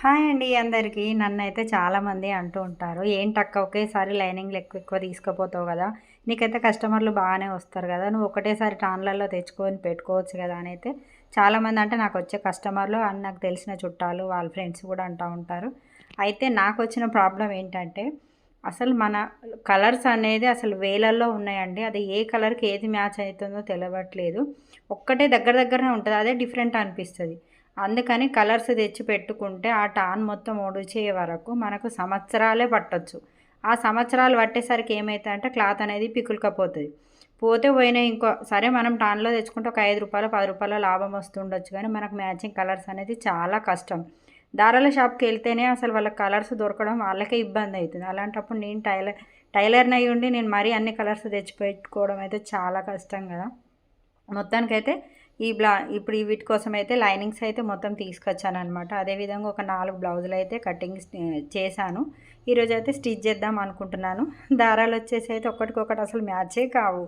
Hi అండి అందరికీ. నన్ను అయితే చాలామంది అంటూ ఉంటారు ఏంటక్క ఒకేసారి లైనింగ్లు ఎక్కువ ఎక్కువ తీసుకుపోతావు కదా? నీకైతే కస్టమర్లు బాగానే వస్తారు కదా? నువ్వు ఒకటేసారి టాన్లలో తెచ్చుకొని పెట్టుకోవచ్చు కదా? అని అయితే చాలామంది అంటే నాకు వచ్చే కస్టమర్లు అని నాకు తెలిసిన చుట్టాలు వాళ్ళ ఫ్రెండ్స్ కూడా అంటూ ఉంటారు. అయితే నాకు వచ్చిన ప్రాబ్లం ఏంటంటే అసలు మన కలర్స్ అనేది అసలు వేలల్లో ఉన్నాయండి. అది ఏ కలర్కి ఏది మ్యాచ్ అవుతుందో తెలియట్లేదు ఒక్కటే దగ్గర దగ్గరనే ఉంటుంది. అదే డిఫరెంట్ అనిపిస్తుంది. అందుకని కలర్స్ తెచ్చి పెట్టుకుంటే ఆ టాన్ మొత్తం ఒడిచే వరకు మనకు సంవత్సరాలే పట్టొచ్చు. ఆ సంవత్సరాలు పట్టేసరికి ఏమవుతుందంటే క్లాత్ అనేది పికులుకపోతుంది. పోతే పోయినా ఇంకో సరే మనం టాన్లో తెచ్చుకుంటే ఒక ఐదు రూపాయలు పది రూపాయల లాభం వస్తుండొచ్చు కానీ మనకు మ్యాచింగ్ కలర్స్ అనేది చాలా కష్టం. దారాల షాప్కి వెళ్తేనే అసలు వాళ్ళ కలర్స్ దొరకడం వాళ్ళకే ఇబ్బంది అవుతుంది అలాంటప్పుడు నేను టైలర్ టైలర్ని అయ్యి ఉండి నేను మరీ అన్ని కలర్స్ తెచ్చి పెట్టుకోవడం అయితే చాలా కష్టం కదా. మొత్తానికైతే ఈ బ్లా ఇప్పుడు ఈ వీటి కోసం అయితే లైనింగ్స్ అయితే మొత్తం తీసుకొచ్చాను అనమాట అదేవిధంగా ఒక నాలుగు బ్లౌజులు అయితే కటింగ్ చేశాను. ఈరోజు అయితే స్టిచ్ చేద్దాం అనుకుంటున్నాను. దారాలు వచ్చేసి అయితే ఒకటికొకటి అసలు మ్యాచే కావు.